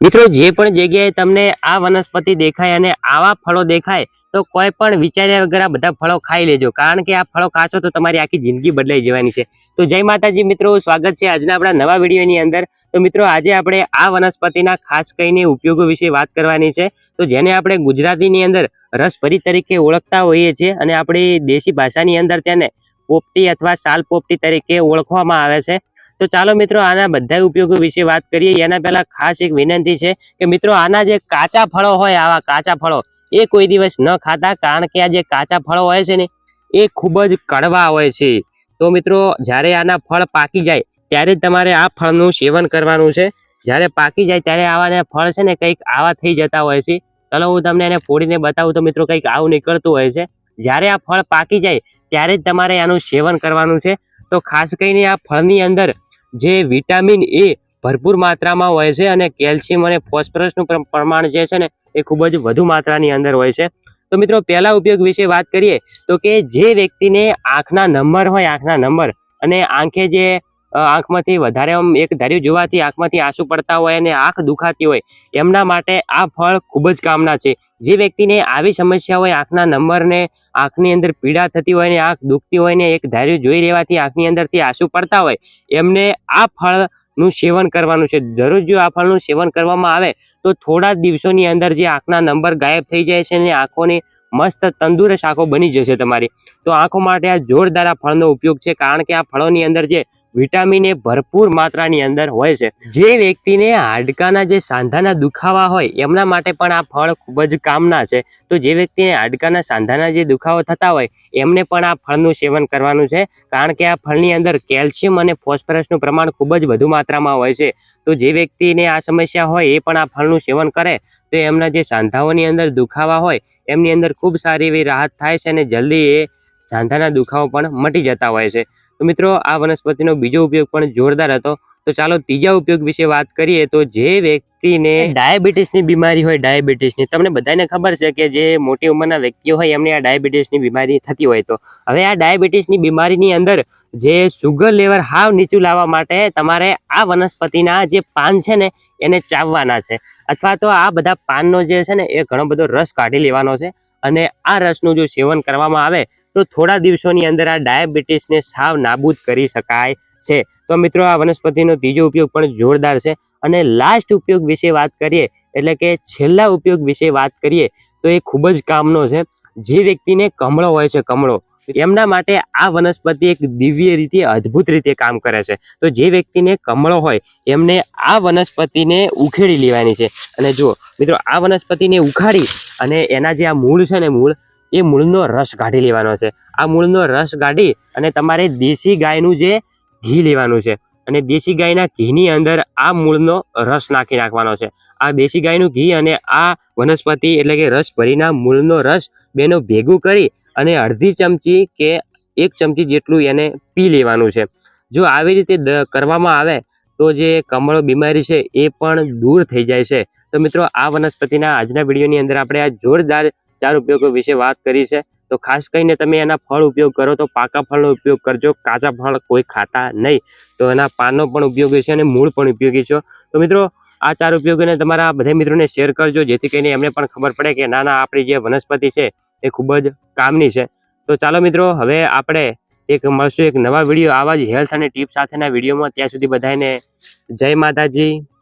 મિત્રો, જે પણ જગ્યાએ તમને આ વનસ્પતિ દેખાય અને આવા ફળો દેખાય, તો કોઈ પણ વિચાર્યા વગર બધા ફળો ખાઈ લેજો. કારણ કે આ ફળો ખાશો તો તમારી આખી જિંદગી બદલાઈ જવાની છે. તો જય માતાજી મિત્રો, સ્વાગત છે આજના આપણા નવા વિડીયોની અંદર. તો મિત્રો, આજે આપણે આ વનસ્પતિના ખાસ કરીને ઉપયોગો વિશે વાત કરવાની છે. તો જેને આપણે ગુજરાતીની અંદર રસભરી તરીકે ઓળખતા હોઈએ છીએ અને આપણી દેશી ભાષાની અંદર તેને પોપટી અથવા સાલ પોપટી તરીકે ઓળખવામાં આવે છે. તો ચાલો મિત્રો, આના બધા ઉપયોગો વિશે વાત કરીએ. એના પહેલા ખાસ એક વિનંતી છે કે મિત્રો, આના જે કાચા ફળો હોય, આવા કાચા ફળો, એ કોઈ દિવસ ન ખાતા, કારણ કે આ જે કાચા ફળો હોય છે ને, એ ખૂબ જ કડવા હોય છે. તો મિત્રો, જ્યારે આના ફળ પાકી જાય, ત્યારે જ તમારે આ ફળનું સેવન કરવાનું છે. જ્યારે પાકી જાય, ત્યારે આવા ફળ છે ને, કંઈક આવા થઈ જતા હોય છે. ચાલો, હું તમને એને ફોડીને બતાવું તો મિત્રો, કંઈક આવું નીકળતું હોય છે. જ્યારે આ ફળ પાકી જાય, ત્યારે જ તમારે આનું સેવન કરવાનું છે. તો ખાસ કરીને આ ફળની અંદર જે વિટામિન એ ભરપૂર માત્રામાં હોય છે અને કેલ્શિયમ અને ફોસ્ફરસનું પ્રમાણ જે છે ને એ ખૂબ જ વધુ માત્રાની અંદર હોય છે. તો મિત્રો, પહેલા ઉપયોગ વિશે વાત કરીએ તો કે જે વ્યક્તિને આંખના નંબર હોય, આંખના નંબર અને આંખે જે આંખમાંથી વધારે આમ એક ધાર્યું જોવાથી આંખમાંથી આંસુ પડતા હોય અને આંખ દુખાતી હોય, એમના માટે આ ફળ ખૂબ જ કામના છે. જે વ્યક્તિને આવી સમસ્યા હોય, આંખના નંબરને, આંખની અંદર પીડા થતી હોય ને આંખ દુખતી હોય ને એક ધાર્યું જોઈ રહેવાથી આંખની અંદરથી આંસુ પડતા હોય, એમને આ ફળનું સેવન કરવાનું છે. દરરોજ જો આ ફળનું સેવન કરવામાં આવે, તો થોડા જ દિવસોની અંદર જે આંખના નંબર ગાયબ થઈ જાય છે અને આંખોની મસ્ત તંદુરસ્ત આંખો બની જશે તમારી. તો આંખો માટે આ જોરદાર આ ફળનો ઉપયોગ છે, કારણ કે આ ફળોની અંદર જે વિટામિન એ ભરપૂર માત્રાની અંદર હોય છે. જે વ્યક્તિને હાડકાના જે સાંધાના દુખાવા હોય, એમના માટે પણ આ ફળ ખૂબ જ કામના છે. તો જે વ્યક્તિને હાડકાના સાંધાના જે દુખાવો થતા હોય, એમને પણ આ ફળનું સેવન કરવાનું છે. કારણ કે આ ફળની અંદર કેલ્શિયમ અને ફોસ્ફરસનું પ્રમાણ ખૂબ જ વધુ માત્રામાં હોય છે. તો જે વ્યક્તિને આ સમસ્યા હોય, એ પણ આ ફળનું સેવન કરે. તો એમના જે સાંધાઓની અંદર દુખાવા હોય, એમની અંદર ખૂબ સારી એવી રાહત થાય છે અને જલ્દી એ સાંધાના દુખાવો પણ મટી જતા હોય છે. તો મિત્રો, આ વનસ્પતિનો બીજો ઉપયોગ પણ જોરદાર હતો. તો ચાલો ત્રીજા ઉપયોગ વિશે વાત કરીએ તો જે વ્યક્તિને ડાયાબિટીસની બીમારી હોય, ડાયાબિટીસની, તમને બધાને ખબર છે કે જે મોટી ઉંમરના વ્યક્તિઓ હોય, એમને આ ડાયાબિટીસની બીમારી થતી હોય તો. હવે આ ડાયાબિટીસની બીમારીની અંદર જે સુગર લેવલ હાવ નીચું લાવવા માટે તમારે આ વનસ્પતિના જે પાન છે ને, એને ચાવવાના છે. અથવા તો આ બધા પાનનો જે છે ને, એ ઘણો બધો રસ કાઢી લેવાનો છે. અને આ રસનું જો સેવન કરવામાં આવે તો થોડા દિવસોની અંદર આ ડાયાબિટીસને સાવ નાબૂદ કરી શકાય છે. તો મિત્રો, આ વનસ્પતિનો ત્રીજો ઉપયોગ પણ જોરદાર છે. અને લાસ્ટ ઉપયોગ વિશે વાત કરીએ, એટલે કે છેલ્લા ઉપયોગ વિશે વાત કરીએ, તો એ ખૂબ જ કામનો છે. જે વ્યક્તિને કમળો હોય છે, કમળો, એમના માટે આ વનસ્પતિ એક દિવ્ય રીતે, અદ્ભુત રીતે કામ કરે છે. તો જે વ્યક્તિને કમળો હોય, એમને આ વનસ્પતિને ઉખેડી લેવાની છે. અને જો મિત્રો, આ વનસ્પતિને ઉખાડી અને એના જે આ મૂળ છે ને મૂળ એ મૂળનો રસ કાઢી લેવાનો છે. આ મૂળનો રસ કાઢી અને તમારે દેશી ગાયનું જે ઘી લેવાનું છે. અને દેશી ગાયના ઘીની અંદર આ મૂળનો રસ નાખી નાખવાનો છે. આ દેશી ગાયનું ઘી અને આ વનસ્પતિ એટલે કે રસ ભરીના મૂળનો રસ બેનો ભેગું કરી અને અડધી ચમચી કે એક ચમચી જેટલું એને પી લેવાનું છે. જો આવી રીતે કરવામાં આવે તો જે કમળો બીમારી છે એ પણ દૂર થઈ જાય છે. તો મિત્રો, આ વનસ્પતિના આજના વિડીયોની અંદર આપણે આ જોરદાર ચાર ઉપયોગો વિશે વાત કરી છે. તો ખાસ કરીને તમે એના ફળ ઉપયોગ કરો તો પાકા ફળનો ઉપયોગ કરજો. કાચા ફળ કોઈ ખાતા નહીં. તો એના પાનનો પણ ઉપયોગી છે અને મૂળ પણ ઉપયોગી છે. તો મિત્રો, આ ચાર ઉપયોગોને તમારા બધા મિત્રોને શેર કરજો. જેથી કરીને એમને પણ ખબર પડે કે ના ના આપણી જે વનસ્પતિ છે એ ખૂબ જ કામની છે. તો ચાલો મિત્રો, હવે આપણે એક મળશું એક નવા વીડિયો આવા જ હેલ્થ અને ટીપ સાથેના વિડીયોમાં. ત્યાં સુધી બધાને જય માતાજી.